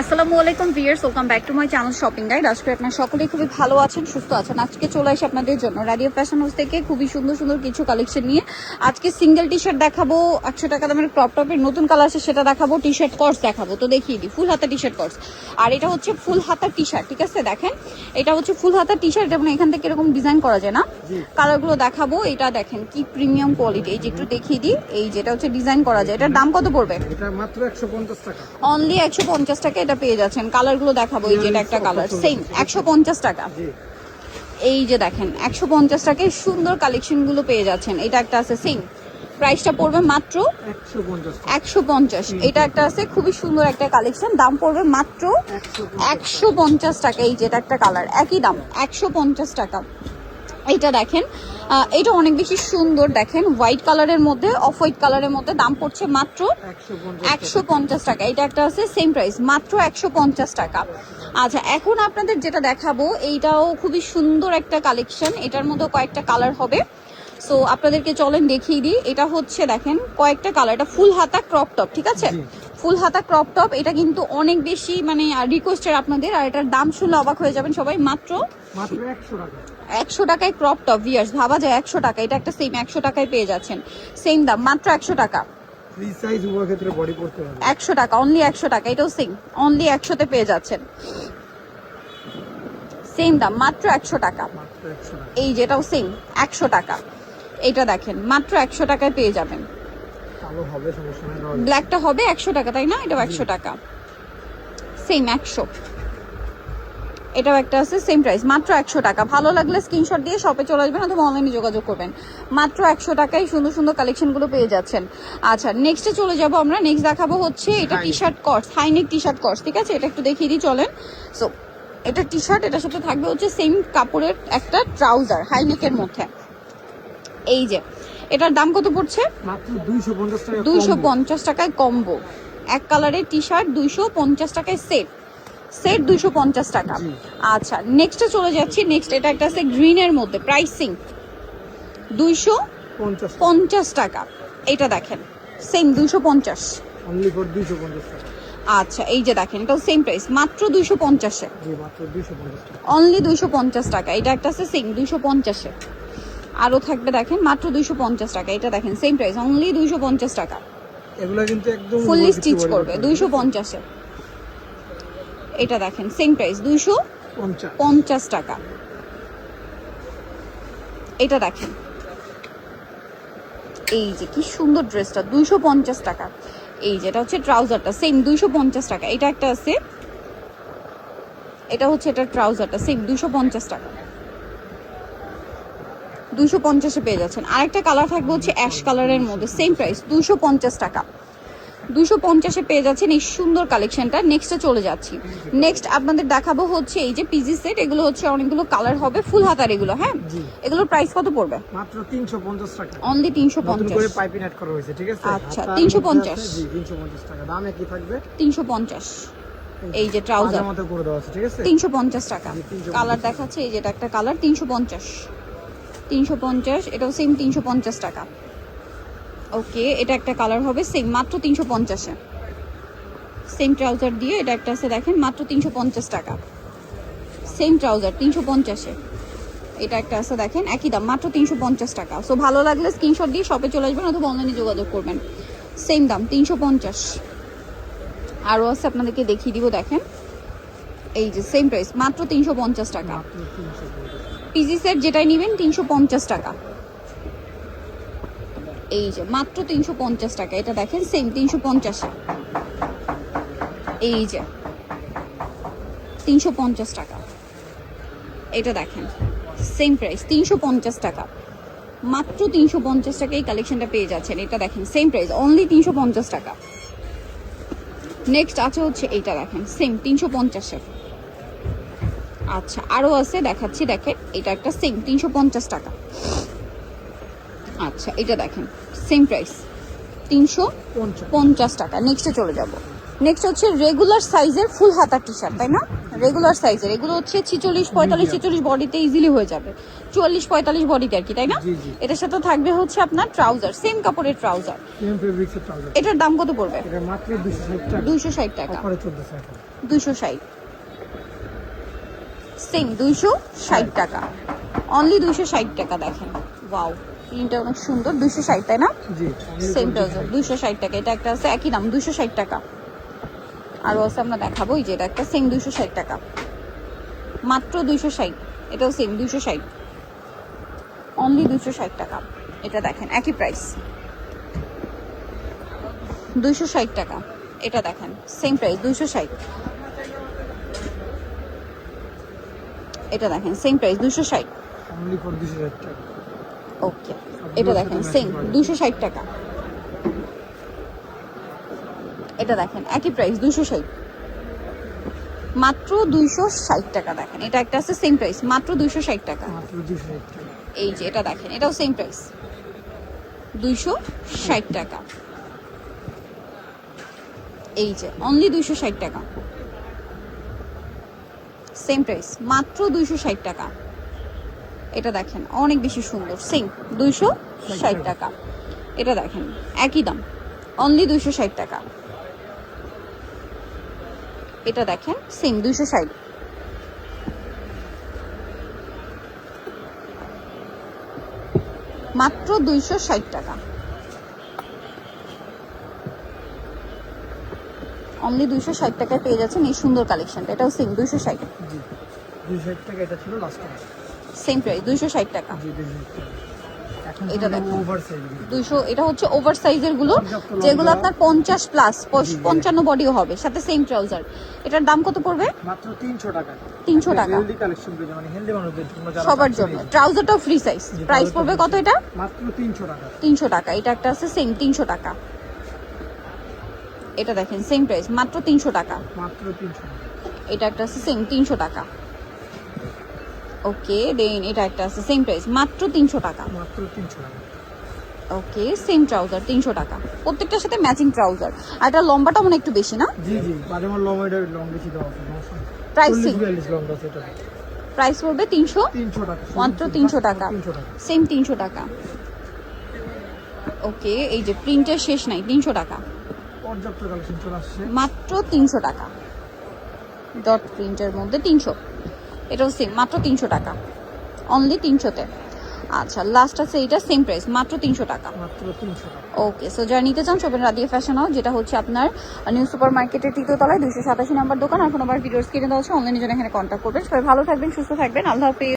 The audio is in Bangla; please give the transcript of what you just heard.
আসসালামু আলাইকুম viewers welcome back to my channel shopping guide আজকে আপনার সকলেই খুবই ভালো আছেন সুস্থ আছেন। আজকে চলে আসি আপনাদের জন্য রাডিও ফ্যাশন হাউস থেকে খুবই সুন্দর সুন্দর কিছু কালেকশন নিয়ে। আজকে সিঙ্গেল টি শার্ট দেখাবো একশো টাকা দামের ক্রপ টপের নতুন কালার আছে সেটা দেখাবো টি শার্ট কর্স দেখাবো। তো দেখিয়ে দিই ফুল হাতা টি শার্ট কর্স আর এটা হচ্ছে ফুল হাতা টি শার্ট ঠিক আছে? দেখেন এটা হচ্ছে ফুল হাতা টি শার্ট যেমন এখান থেকে এরকম ডিজাইন করা যায় না। কালারগুলো দেখাবো এটা দেখেন কি প্রিমিয়াম কোয়ালিটি এই যে একটু দেখিয়ে দিই এই যেটা হচ্ছে ডিজাইন করা যায়। এটার দাম কত পড়বে? এটা মাত্র একশো পঞ্চাশ টাকা। অনলি একশো পঞ্চাশ টাকা এটা পেয়ে যাচ্ছেন। কালারগুলো দেখাবো এই যেটা একটা কালার সেম একশো পঞ্চাশ টাকা। এই যে দেখেন একশো পঞ্চাশ টাকায় সুন্দর কালেকশনগুলো পেয়ে যাচ্ছেন। এটা একটা আছে সেম প্রাইসটা পড়বে মাত্র একশো পঞ্চাশ এটা একটা আছে খুবই সুন্দর একটা কালেকশন দাম পড়বে মাত্র একশো পঞ্চাশ। টাকা। এই যেটা একটা কালার একই দাম একশো পঞ্চাশ টাকা। এইটা দেখেন। এটা অনেক বেশি সুন্দর দেখেন। হোয়াইট কালারের মধ্যে অফ হোয়াইট কালারের মধ্যে দাম পড়ছে মাত্র একশো পঞ্চাশ টাকা। এটা একটা আছে সেম প্রাইস মাত্র একশো পঞ্চাশ টাকা। আচ্ছা এখন আপনাদের যেটা দেখাবো, এইটাও খুবই সুন্দর একটা কালেকশন এটার মধ্যে কয়েকটা কালার হবে। সো আপনাদেরকে চলেন দেখিয়ে দিই। এটা হচ্ছে, দেখেন, কয়েকটা কালার এটা ফুল হাতা ক্রপ টপ ঠিক আছে। ফুল হাতা ক্রপ টপ এটা কিন্তু অনেক বেশি মানে রিকোয়েস্টের আপনাদের আর এটার দাম শুনলে অবাক হয়ে যাবেন সবাই। মাত্র একশো টাকা। একশো টাকায় ক্রপ টপ ভিয়ার্স ভাবা যায় একশো টাকা। এটা একটা সেম একশো টাকায় পেয়ে যাচ্ছেন। সেম দাম মাত্র একশো টাকা। একশো টাকা অনলি একশো টাকা এটাও সেম অনলি একশোতে পেয়ে যাচ্ছেন। সেম দাম মাত্র একশো টাকা। এই যেটাও সেম একশো টাকা। এটা দেখেন মাত্র একশো টাকায় পেয়ে যাবেন। ব্ল্যাকটা হবে একশো টাকা তাই না? এটাও একশো টাকা। সেম একশো। এটাও একটা আছে সেম প্রাইস মাত্র একশো টাকা। ভালো লাগলে স্ক্রিনশট দিয়ে শপে চলে আসবেন অথবা অনলাইনে যোগাযোগ করবেন। মাত্র একশো টাকায় সুন্দর সুন্দর কালেকশনগুলো পেয়ে যাচ্ছেন। আচ্ছা নেক্সটে চলে যাব আমরা। নেক্সট দেখাবো হচ্ছে এটা টি শার্ট কর্স হাইনেক টি শার্ট কর্স ঠিক আছে? এটা একটু দেখিয়ে দিই চলেন। সো এটা টি শার্ট এটার সাথে থাকবে হচ্ছে সেম কাপড়ের একটা ট্রাউজার হাইনেকের মধ্যে। এই যে এটার দাম কত পড়ছে? দুইশো পঞ্চাশ টাকায় কম্বো এক কালারের টি শার্ট দুইশো পঞ্চাশ টাকায় সেট সেট দুইশো পঞ্চাশ টাকা। আচ্ছা নেক্সটে চলে যাচ্ছি। নেক্সট এটা একটা আছে গ্রিনের মধ্যে প্রাইসিং দুইশো পঞ্চাশ টাকা। এটা দেখেন সেম দুইশো পঞ্চাশ। আচ্ছা এই যে দেখেন এটাও সেম প্রাইস মাত্র দুইশো পঞ্চাশে। অনলি দুইশো পঞ্চাশ টাকা। এটা একটা আছে সেম দুইশো পঞ্চাশে। আরও থাকবে দেখেন মাত্র দুইশো পঞ্চাশ টাকা। এটা দেখেন সেম প্রাইস অনলি দুইশো পঞ্চাশ টাকা। এগুলা কিন্তু একদম ফুললি স্টিচ করবে দুইশো পঞ্চাশে এটা দেখেন সেম প্রাইস দুইশো পঞ্চাশ পঞ্চাশ টাকা। এটা দেখেন। এই যে কি সুন্দর ড্রেসটা দুইশো পঞ্চাশ টাকা। এই যেটা হচ্ছে ট্রাউজারটা সেম দুইশো পঞ্চাশ টাকা। এটা একটা আছে এটা হচ্ছে এটা ট্রাউজারটা সেম দুইশো পঞ্চাশ টাকা। দুইশো পঞ্চাশে পেয়ে যাচ্ছেন। আরেকটা কালার থাকবে হচ্ছে অ্যাশ কালারের মধ্যে সেম প্রাইস দুশো পঞ্চাশ টাকা। দুশো পঞ্চাশে পেয়ে যাচ্ছেন এই সুন্দর কালেকশনটা নেক্সটে চলে যাচ্ছি। নেক্সট আপনাদের দেখাবো হচ্ছে এই যে পিজি সেট এগুলো হচ্ছে অনেকগুলো কালার হবে ফুল হাতার এগুলো হ্যাঁ? এগুলোর প্রাইস কত পড়বে? মাত্র তিনশো পঞ্চাশ টাকা। অনলি তিনশো পঞ্চাশ। করে পাইপিং অ্যাড করা হয়েছে ঠিক আছে? আচ্ছা, হাতার 350 জি তিনশো পঞ্চাশ টাকা। দাম একই থাকবে। তিনশো পঞ্চাশ। এই যে ট্রাউজার তিনশো পঞ্চাশ টাকা। কালার দেখাচ্ছে এই যেটা একটা কালার তিনশো পঞ্চাশ। তিনশো পঞ্চাশ, এটাও সেম তিনশো পঞ্চাশ টাকা। ওকে এটা একটা কালার হবে সেম মাত্র তিনশো পঞ্চাশে। সেম ট্রাউজার দিয়ে এটা একটা আছে, দেখেন, মাত্র তিনশো পঞ্চাশ টাকা। সেম ট্রাউজার তিনশো পঞ্চাশে। এটা একটা আছে, দেখেন, একই দাম, মাত্র তিনশো পঞ্চাশ টাকা। সো ভালো লাগলে স্ক্রিনশট দিয়ে শপে চলে আসবেন অথবা অনলাইনে যোগাযোগ করবেন। সেম দাম, তিনশো পঞ্চাশ। আরও আছে, আপনাদেরকে দেখিয়ে দিব, দেখেন। এই যে সেম প্রাইস মাত্র তিনশো পঞ্চাশ টাকা। পিজি সেট যেটাই নেবেন, তিনশো পঞ্চাশ টাকা। এই যে, মাত্র তিনশো পঞ্চাশ টাকা। এটা দেখেন সেম তিনশো পঞ্চাশে। এই যে, তিনশো পঞ্চাশ টাকা। এটা দেখেন সেম প্রাইস তিনশো পঞ্চাশ টাকা। মাত্র তিনশো পঞ্চাশ টাকা এই কালেকশনটা পেয়ে যাচ্ছেন। এটা দেখেন সেম প্রাইস অনলি তিনশো পঞ্চাশ টাকা। নেক্সট আছে হচ্ছে এইটা দেখেন সেম তিনশো পঞ্চাশের। আচ্ছা আরও আছে দেখাচ্ছি দেখেন এটা একটা সেম তিনশো পঞ্চাশ টাকা। আচ্ছা এটা দেখেন সেম প্রাইস তিনশো পঞ্চাশ টাকা। নেক্সটে চলে যাব। নেক্সট হচ্ছে রেগুলার সাইজের ফুল হাতা টি শার্ট তাই না? রেগুলার সাইজের এগুলো হচ্ছে ছিচল্লিশ পঁয়তাল্লিশ ছেচল্লিশ বডিতে ইজিলি হয়ে যাবে। চুয়াল্লিশ পঁয়তাল্লিশ বডিতে আর কি তাই না। এটার সাথে থাকবে হচ্ছে আপনার ট্রাউজার সেম কাপড়ের ট্রাউজার এটার দাম কত পড়বে? দুইশো ষাট টাকা। দুইশো ষাট। সেম দুইশো ষাট টাকা। অনলি দুইশো ষাট টাকা দেখেন। ওয়াও প্রিন্টটা অনেক সুন্দর দুইশো ষাট তাই না? সেম ট্রাউজার দুইশো ষাট টাকা। এটা একটা আছে একই দাম দুইশো ষাট টাকা। আরও আছে আমরা দেখাবো এই যে এটা একটা সেম দুইশো ষাট টাকা। মাত্র দুইশো ষাট এটাও সেম দুইশো ষাট। অনলি দুইশো ষাট টাকা। এটা দেখেন একই প্রাইস দুইশো ষাট টাকা। এটা দেখেন সেম প্রাইস দুইশো ষাট। এটা দেখেন সেম প্রাইস দুশো ষাট। টাকা। ওকে এটা দেখেন সেম দুশো ষাট টাকা। এটা দেখেন একই প্রাইস দুশো ষাট। মাত্র দুইশো ষাট টাকা দেখেন এটা একটা আছে সেম প্রাইস মাত্র দুইশো ষাট টাকা। এই যে এটা দেখেন এটাও সেম প্রাইস দুইশো ষাট টাকা। এই যে অনলি দুইশো ষাট টাকা। সেম প্রাইস মাত্র দুইশো ষাট টাকা। এটা দেখেন, অনেক বেশি সুন্দর। সেম দুইশো ষাট টাকা। এটা দেখেন, একই দাম। অনলি দুইশো ষাট টাকা। এটা দেখেন সেম দুইশো ষাট। মাত্র দুইশো ষাট টাকা। অনলি দুইশো ষাট টাকায় পেয়ে যাচ্ছেন এই সুন্দর কালেকশনটা এটাও সেম দুইশো ষাট। দুশো ষাট টাকা এটা ছিল লাস্ট সেম প্রাইস দুইশো ষাট টাকা। এটা দুইশো হচ্ছে ওভার সাইজেরগুলো যেগুলো আপনার পঞ্চাশ প্লাস পঞ্চান্ন বডিও হবে সাথে সেম ট্রাউজার এটার দাম কত পড়বে? মাত্র তিনশো টাকা। 300 টাকা। সবার জন্য। ট্রাউজারটাও ফ্রি সাইজ প্রাইস পড়বে কত এটা? মাত্র তিনশো টাকা। তিনশো টাকা। এটা একটা আছে সেম তিনশো টাকা। এটা দেখেন সেম প্রাইস মাত্র তিনশো টাকা মাত্র তিনশো এটা একটা আছে সেম তিনশো টাকা ওকে দেন এটা একটা আছে সেম প্রাইস মাত্র তিনশো টাকা মাত্র তিনশো টাকা ওকে সেম ট্রাউজার তিনশো টাকা প্রত্যেকটার সাথে ম্যাচিং ট্রাউজার আর এটা লম্বাটা মনে একটু বেশি না জি জি মাঝে মাঝে এটা লং বেশি প্রাইস পড়বে তিনশো মাত্র তিনশো টাকা সেম তিনশো টাকা ওকে এই যে প্রিন্টের শেষ নাই তিনশো টাকা পর্যাপ্ত কালেকশন চলে আসছে। মাত্র তিনশো টাকা। ডট প্রিন্টের মধ্যে তিনশো। এটাও সেম মাত্র তিনশো টাকা। অনলি তিনশোতে। আচ্ছা লাস্ট আছে এটা সেম প্রাইস মাত্র তিনশো টাকা। মাত্র তিনশো টাকা। ওকে সো যারা নিতে চান শোভেন রাদিয়া ফ্যাশন হাউস যেটা হচ্ছে আপনার নিউ সুপার মার্কেটের তৃতীয় তলায় দুশো সাতাশি নম্বর দোকান। আর ফোন নাম্বার ভিডিওস কিনে দেওয়া হচ্ছে অনলাইনে জন্য এখানে কন্ট্যাক্ট করবেন। সবাই ভালো থাকবেন সুস্থ থাকবেন। আল্লাহ হাফিজ।